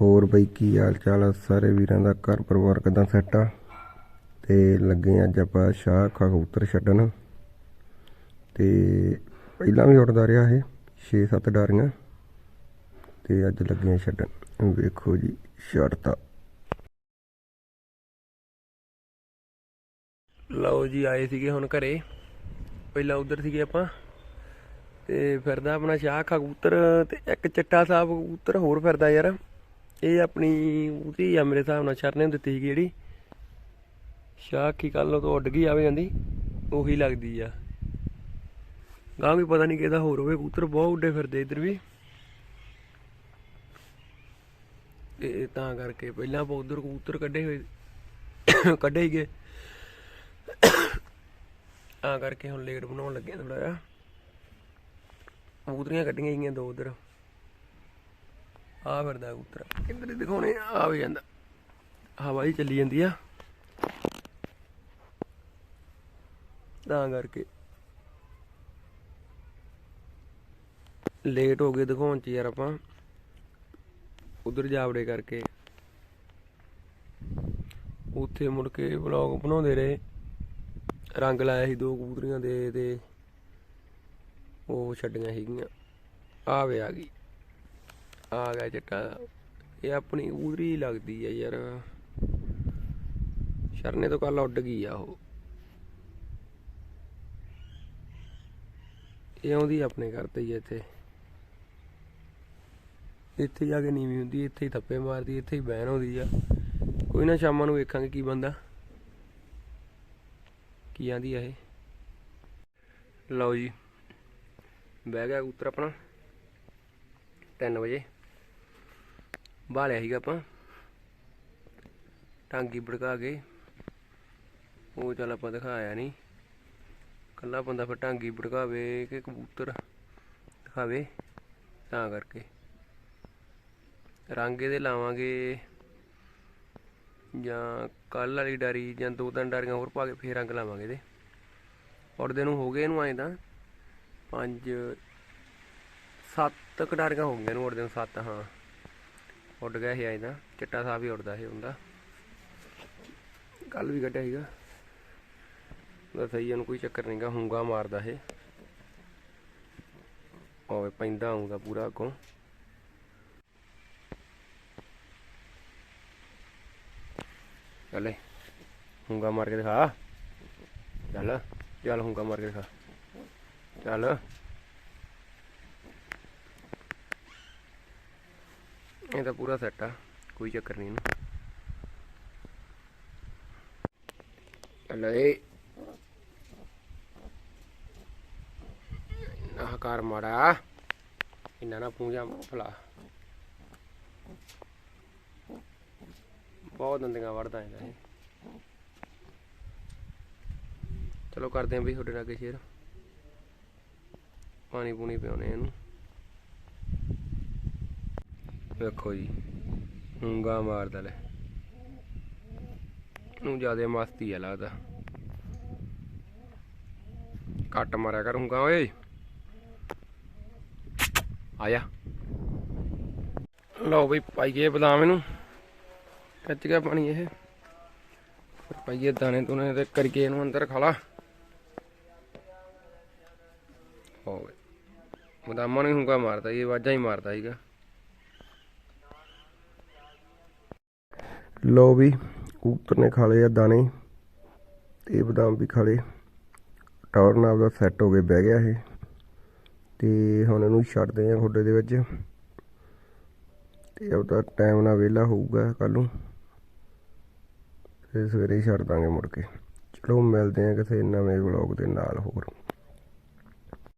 ਹੋਰ ਬਈ ਕੀ ਹਾਲ ਚਾਲ ਆ? ਸਾਰੇ ਵੀਰਾਂ ਦਾ ਘਰ ਪਰਿਵਾਰ ਕਿਦਾਂ ਸੈੱਟ ਆ? ਤੇ ਲੱਗੇ ਅੱਜ ਆਪਾਂ ਸ਼ਾਹ ਅੱਖਾਂ ਕਬੂਤਰ ਛੱਡਣ। ਤੇ ਪਹਿਲਾਂ ਵੀ ਉੱਡਦਾ ਰਿਹਾ ਇਹ 6-7 ਡਾਰੀਆਂ। ਤੇ ਅੱਜ ਲੱਗੇ ਛੱਡਣ। ਵੇਖੋ ਜੀ ਛੱਡਤਾ ਲਓ ਜੀ, ਆਏ ਸੀਗੇ ਹੁਣ ਘਰੇ। ਪਹਿਲਾਂ ਉਧਰ ਸੀਗੇ ਆਪਾਂ। ਤੇ ਫਿਰਦਾ ਆਪਣਾ ਸ਼ਾਹ ਖਾ ਕਬੂਤਰ ਤੇ ਇੱਕ ਚਿੱਟਾ ਸਾਹਿਬ ਕਬੂਤਰ ਹੋਰ ਫਿਰਦਾ ਯਾਰ। ਇਹ ਆਪਣੀ ਉਹਦੀ ਆ ਮੇਰੇ ਹਿਸਾਬ ਨਾਲ, ਸ਼ਰਨੇ ਨੂੰ ਦਿੱਤੀ ਸੀਗੀ ਜਿਹੜੀ। ਸ਼ਾਹ ਕੀ ਕੱਲ ਤੋਂ ਉੱਡ ਗਈ ਆਵੇ ਜਾਂਦੀ, ਉਹੀ ਲੱਗਦੀ ਆ। ਗਾਂ ਵੀ ਪਤਾ ਨਹੀਂ ਕਿਹਦਾ ਹੋਰ ਹੋਵੇ, ਕਬੂਤਰ ਬਹੁਤ ਉੱਡੇ ਫਿਰਦੇ ਇੱਧਰ ਵੀ। ਤੇ ਤਾਂ ਕਰਕੇ ਪਹਿਲਾਂ ਆਪਾਂ ਉਧਰ ਕਬੂਤਰ ਕੱਢੇ ਹੋਏ, ਕੱਢੇ ਹੀਗੇ ਆ ਕਰਕੇ ਹੁਣ ਲੇਟ ਬਣਾਉਣ ਲੱਗੇ ਥੋੜਾ ਜਿਹਾ। ਕਬੂਤਰੀਆਂ ਕੱਢੀਆਂ ਗਈਆਂ ਦੋ ਉਧਰ। ਆ ਫਿਰਦਾ ਕਬੂਤਰ। ਇੱਧਰ ਦਿਖਾਉਣੇ ਆ ਆ ਵੀ ਜਾਂਦਾ। ਹਵਾ ਹੀ ਚੱਲੀ ਜਾਂਦੀ ਆ। ਤਾਂ ਕਰਕੇ। ਲੇਟ ਹੋ ਗਏ ਦਿਖਾਉਣ ਚ ਯਾਰ ਆਪਾਂ। ਉਧਰ ਜਾਵੜੇ ਕਰਕੇ। ਉੱਥੇ ਮੁੜ ਕੇ ਵਲੌਗ ਬਣਾਉਂਦੇ ਰਹੇ। ਰੰਗ ਲਾਇਆ ਸੀ ਦੋ ਕਬੂਤਰੀਆਂ ਦੇ ਤੇ ਉਹ ਛੱਡੀਆਂ ਸੀਗੀਆਂ। ਆ ਵੇ ਆ ਗਈ। ਆ ਗਿਆ ਚਿੱਟਾ ਇਹ ਆਪਣੀ ਕਬੂਤਰੀ ਲੱਗਦੀ ਆ ਯਾਰ। ਸ਼ਰਨੇ ਤੋਂ ਕੱਲ ਉੱਡ ਗਈ ਆ ਉਹ। ਇਹ ਆਉਂਦੀ ਆਪਣੇ ਘਰ ਤੇ ਹੀ ਇੱਥੇ। ਇੱਥੇ ਜਾ ਕੇ ਨੀਵੀਂ ਹੁੰਦੀ ਇੱਥੇ ਹੀ ਥੱਪੇ ਮਾਰਦੀ ਇੱਥੇ ਹੀ ਬਹਿਣ ਆਉਂਦੀ ਆ। ਕੋਈ ਨਾ ਸ਼ਾਮਾਂ ਨੂੰ ਵੇਖਾਂਗੇ ਕੀ ਬੰਦਾ। ਕੀ ਆਂਦੀ ਆ ਇਹ। ਲਓ ਜੀ। ਬਹਿ ਗਿਆ ਕਬੂਤਰ ਆਪਣਾ। 3 ਵਜੇ। ਬਾਲਿਆ ਸੀਗਾ ਆਪਾਂ। ਟਾਂਗੀ ਭੜਕਾ ਕੇ। ਉਹ ਚੱਲ ਆਪਾਂ ਦਿਖਾਇਆ ਨਹੀਂ ਕੱਲਾ ਬੰਦਾ ਫਿਰ ਟਾਂਗੀ ਭੜਕਾਵੇ ਕਿ ਕਬੂਤਰ ਦਿਖਾਵੇ, ਤਾਂ ਕਰਕੇ। ਰੰਗ ਇਹਦੇ ਲਾਵਾਂਗੇ ਜਾਂ ਕੱਲ ਵਾਲੀ ਡਾਰੀ ਜਾਂ ਦੋ ਤਿੰਨ ਡਾਰੀਆਂ ਹੋਰ ਪਾ ਕੇ ਫੇਰ ਰੰਗ ਲਾਵਾਂਗੇ ਇਹਦੇ। ਉੜਦੇ ਨੂੰ ਹੋ ਗਏ ਇਹਨੂੰ ਐਂ ਤਾਂ। ਪੰਜ, ਸੱਤ ਕਡਾਰੀਆਂ ਹੋ ਗਈਆਂ ਇਹਨੂੰ ਉੜਦੇ ਨੂੰ ਸੱਤ, ਹਾਂ। ਉੱਡ ਗਿਆ ਸੀ ਐਂ ਚਿੱਟਾ ਸਾਹ ਵੀ ਉੜਦਾ ਇਹ ਹੁੰਦਾ। ਕੱਲ ਵੀ ਕੱਢਿਆ ਸੀਗਾ। ਉਹਦਾ ਸਹੀ ਇਹਨੂੰ ਕੋਈ ਚੱਕਰ ਨਹੀਂਗਾ ਹੁੰਗਾ ਮਾਰਦਾ ਇਹ ਹੋਵੇ ਪੈਂਦਾ ਆਉਂਦਾ ਪੂਰਾ ਅੱਗੋਂ। ਚੱਲੇ ਹੁੰਗਾ ਮਾਰ ਕੇ ਦਿਖਾ। ਚੱਲ ਚੱਲ ਹੁੰਗਾ ਮਾਰ ਕੇ ਦਿਖਾ। ਚੱਲ। ਇਹ ਤਾਂ ਪੂਰਾ ਸੈੱਟ ਆ, ਕੋਈ ਚੱਕਰ ਨਹੀਂ ਇਹਨੂੰ। ਚੱਲ ਏ ਨਾ ਕਰ ਮਾੜਾ, ਇੰਨਾ ਨਾ ਪੂੰਝਾ ਫਲਾ ਬਹੁਤ ਦੰਦੀਆਂ ਵੜਦਾ ਇਹਦਾ ਚਲੋ ਕਰਦੇ ਆਂ ਵੀ ਤੁਹਾਡੇ ਨਾਲ ਅੱਗੇ ਸ਼ੇਅਰ। ਪਾਣੀ ਪੂਣੀ ਪਿਆਉਣੇ ਇਹਨੂੰ। ਵੇਖੋ ਜੀ ਹੁੰਗਾ ਮਾਰਦਾ ਲੈ। ਨੂੰ ਜਿਆਦੇ ਮਸਤੀ ਆ ਲੱਗਦਾ। ਕੱਟ ਮਾਰਿਆ ਕਰ ਹੁੰਗਾ ਓਏ। ਆਇਆ। ਲਓ ਬਈ, ਪਾਈਏ ਬਦਾਮ ਇਹਨੂੰ। ਕੱਚ ਗਿਆ ਪਾਣੀ ਇਹ। ਪਾਈਏ ਦਾਣੇ ਦੁਨੇ ਤੇ ਕਰਕੇ ਇਹਨੂੰ ਅੰਦਰ ਖਾਲਾ। ਹੋਵੇ ਬਦਾਮਾਂ ਨੂੰ ਹੁੰਗਾ ਮਾਰਦਾ ਇਹ ਵਾਜਾਂ ਹੀ ਮਾਰਦਾ ਸੀਗਾ। ਲੋ ਵੀ, ਕਬੂਤਰ ਨੇ ਖਾ ਲਏ ਆ ਦਾਣੇ, ਤੇ ਬਦਾਮ ਵੀ ਖਾ ਲਏ। ਟੌਰ ਨਾਲ ਦਾ ਸੈੱਟ ਹੋ ਕੇ ਬਹਿ ਗਿਆ ਇਹ, ਤੇ ਹੁਣ ਇਹਨੂੰ ਛੱਡਦੇ ਆ ਖੁੱਡੇ ਦੇ ਵਿੱਚ। ਤੇ ਉਹਦਾ ਟਾਈਮ ਨਾਲ ਵਿਹਲਾ ਹੋਊਗਾ ਕੱਲ ਨੂੰ। ਤੇ ਸਵੇਰੇ ਛੱਡ ਦਾਂਗੇ ਮੁੜ ਕੇ। ਚਲੋ, ਮਿਲਦੇ ਆ ਕਿਸੇ ਨਵੇਂ ਵਲੌਗ ਦੇ ਨਾਲ ਹੋਰ।